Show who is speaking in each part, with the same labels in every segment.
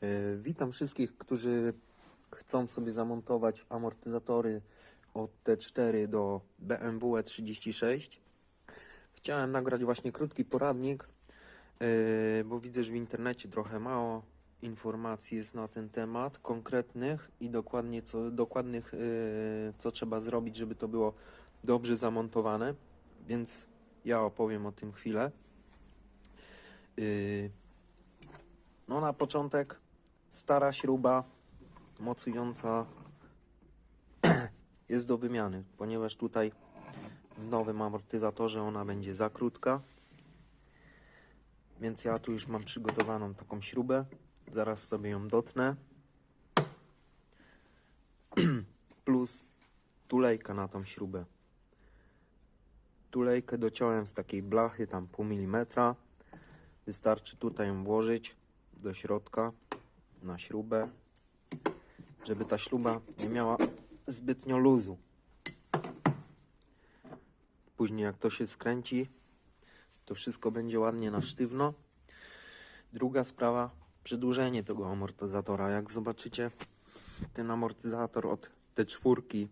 Speaker 1: E, Witam wszystkich, którzy chcą sobie zamontować amortyzatory od T4 do BMW E36. Chciałem nagrać właśnie krótki poradnik, e, bo widzę, że w internecie trochę mało informacji jest na ten temat, konkretnych i dokładnie co, dokładnych, e, co trzeba zrobić, żeby to było dobrze zamontowane, więc ja opowiem o tym chwilę. No na początek stara śruba mocująca jest do wymiany, ponieważ tutaj w nowym amortyzatorze ona będzie za krótka. Więc ja tu już mam przygotowaną taką śrubę. Zaraz sobie ją dotnę. Plus tulejka na tą śrubę. Tulejkę dociąłem z takiej blachy, tam pół milimetra. Wystarczy tutaj ją włożyć do środka na śrubę, żeby ta śruba nie miała zbytnio luzu. Później jak to się skręci, to wszystko będzie ładnie na sztywno. Druga sprawa, przedłużenie tego amortyzatora. Jak zobaczycie, ten amortyzator od T4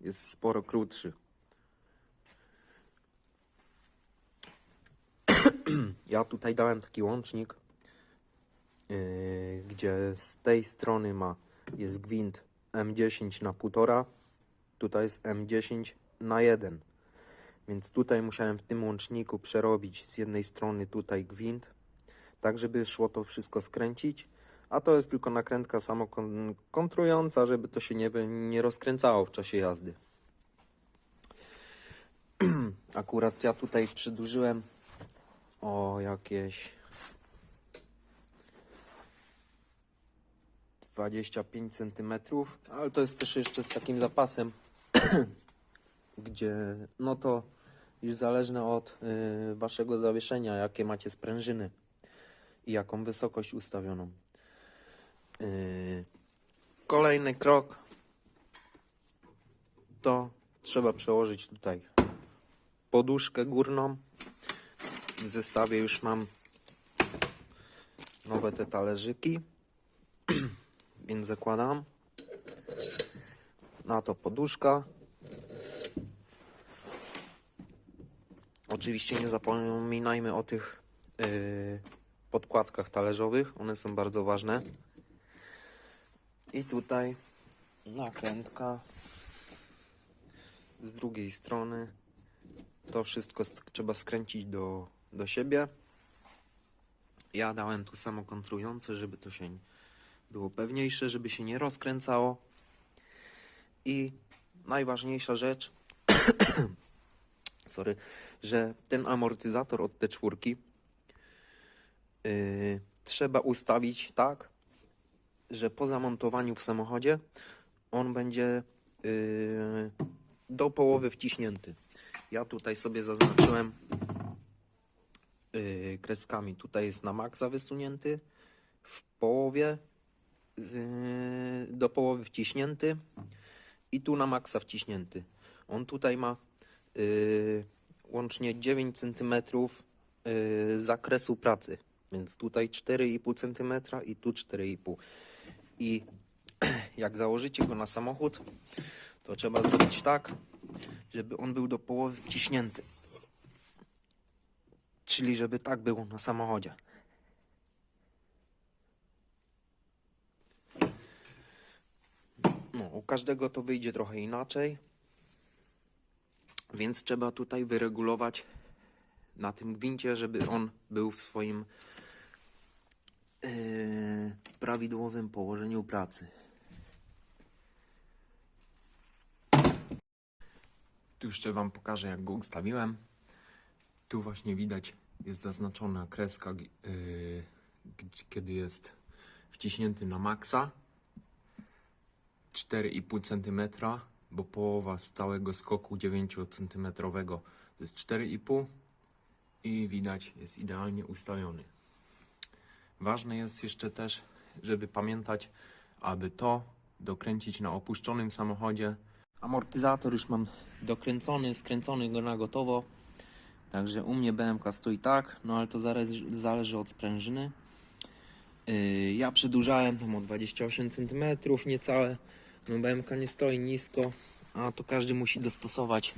Speaker 1: jest sporo krótszy. Ja tutaj dałem taki łącznik, gdzie z tej strony ma jest gwint M10 na 1,5, tutaj jest M10 na 1. Więc tutaj musiałem w tym łączniku przerobić z jednej strony tutaj gwint, tak żeby szło to wszystko skręcić, a to jest tylko nakrętka samokontrująca, żeby to się nie, nie rozkręcało w czasie jazdy. Akurat ja tutaj przedłużyłem o jakieś 25 cm, ale to jest też jeszcze z takim zapasem, gdzie no to już zależne od y, waszego zawieszenia, jakie macie sprężyny i jaką wysokość ustawioną. Y, kolejny krok to trzeba przełożyć tutaj poduszkę górną w zestawie już mam nowe te talerzyki, więc zakładam. Na to poduszka. Oczywiście nie zapominajmy o tych yy, podkładkach talerzowych, one są bardzo ważne. I tutaj nakrętka z drugiej strony. To wszystko trzeba skręcić do, do siebie. Ja dałem tu samo kontrujące, żeby to się było pewniejsze, żeby się nie rozkręcało. I najważniejsza rzecz, sorry, że ten amortyzator od T4 yy, trzeba ustawić tak, że po zamontowaniu w samochodzie on będzie yy, do połowy wciśnięty. Ja tutaj sobie zaznaczyłem yy, kreskami. Tutaj jest na maksa wysunięty, w połowie do połowy wciśnięty i tu na maksa wciśnięty. On tutaj ma yy, łącznie 9 cm yy, zakresu pracy, więc tutaj 4,5 cm i tu 4,5 i jak założycie go na samochód, to trzeba zrobić tak, żeby on był do połowy wciśnięty. Czyli żeby tak było na samochodzie. No, u każdego to wyjdzie trochę inaczej. Więc trzeba tutaj wyregulować na tym gwincie, żeby on był w swoim yy, prawidłowym położeniu pracy. Tu jeszcze Wam pokażę, jak go ustawiłem. Tu właśnie widać, jest zaznaczona kreska, yy, kiedy jest wciśnięty na maksa. 4,5 cm, bo połowa z całego skoku 9 cm to jest 4,5 i widać, jest idealnie ustawiony. Ważne jest jeszcze też, żeby pamiętać, aby to dokręcić na opuszczonym samochodzie. Amortyzator już mam dokręcony, skręcony go na gotowo. Także u mnie BMK stoi tak, no ale to zależy, zależy od sprężyny. Yy, ja przedłużałem tam o 28 cm niecałe. No BMK nie stoi nisko, a to każdy musi dostosować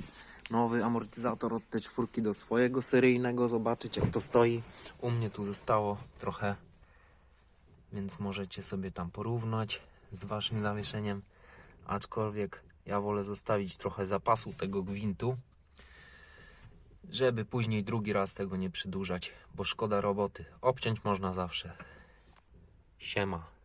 Speaker 1: nowy amortyzator od T4 do swojego seryjnego, zobaczyć jak to stoi. U mnie tu zostało trochę, więc możecie sobie tam porównać z waszym zawieszeniem. Aczkolwiek ja wolę zostawić trochę zapasu tego gwintu, żeby później drugi raz tego nie przedłużać, bo szkoda roboty. Obciąć można zawsze. Siema.